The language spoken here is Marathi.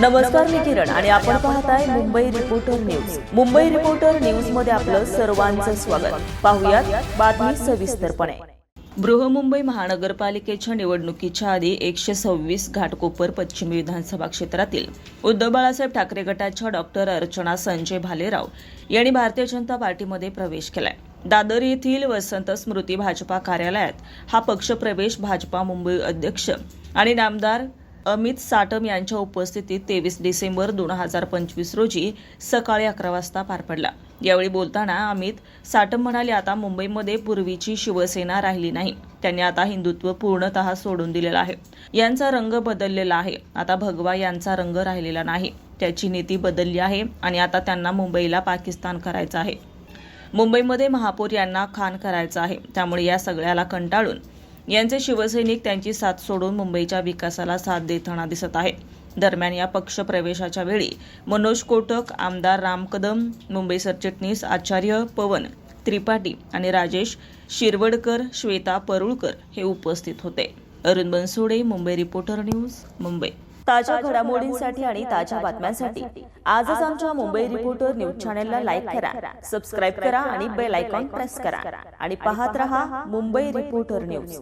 नमस्कार मी किरण आणि आपण पाहताय Mumbai reporter news Mumbai reporter न्यूजमध्ये आपलं सर्वांचं स्वागत. पाहुयात बातमी सविस्तरपणे. बृहमुंबई महानगरपालिकेच्या निवडणुकीच्या आधी एकशे सव्वीस घाटकोपर पश्चिम विधानसभा क्षेत्रातील उद्धव बाळासाहेब ठाकरे गटाच्या डॉक्टर अर्चना संजय भालेराव यांनी भारतीय जनता पार्टीमध्ये प्रवेश केलाय. दादर येथील वसंत स्मृती भाजपा कार्यालयात हा पक्षप्रवेश भाजपा मुंबई अध्यक्ष आणि नामदार अमित साटम यांच्या उपस्थितीत तेवीस डिसेंबर दोन हजार पंचवीस रोजी सकाळी अकरा वाजता पार पडला. यावेळी बोलताना अमित साटम म्हणाले आता मुंबईमध्ये पूर्वीची शिवसेना राहिली नाही. त्यांनी आता हिंदुत्व पूर्णतः सोडून दिलेलं आहे. यांचा रंग बदललेला आहे. आता भगवा यांचा रंग राहिलेला नाही. त्याची नीती बदलली आहे आणि आता त्यांना मुंबईला पाकिस्तान करायचं आहे. मुंबईमध्ये महापौर यांना खान करायचं आहे. त्यामुळे या सगळ्याला कंटाळून यांचे शिवसैनिक त्यांची साथ सोडून मुंबईच्या विकासाला साथ देताना दिसत आहेत. दरम्यान या पक्ष प्रवेशाच्या वेळी मनोज कोटक आमदार राम कदम मुंबई सरचिटणीस आचार्य पवन त्रिपाठी आणि राजेश शिरवडकर श्वेता परुळकर हे उपस्थित होते. Arun Bansode Mumbai reporter news Mumbai. ताज्या घडामोडींसाठी आणि ताज्या बातम्यांसाठी आजच आमच्या मुंबई रिपोर्टर न्यूज चॅनेलला लाईक करा सबस्क्राईब करा आणि बेल आयकॉन प्रेस करा. आणि पाहत रहा मुंबई रिपोर्टर न्यूज.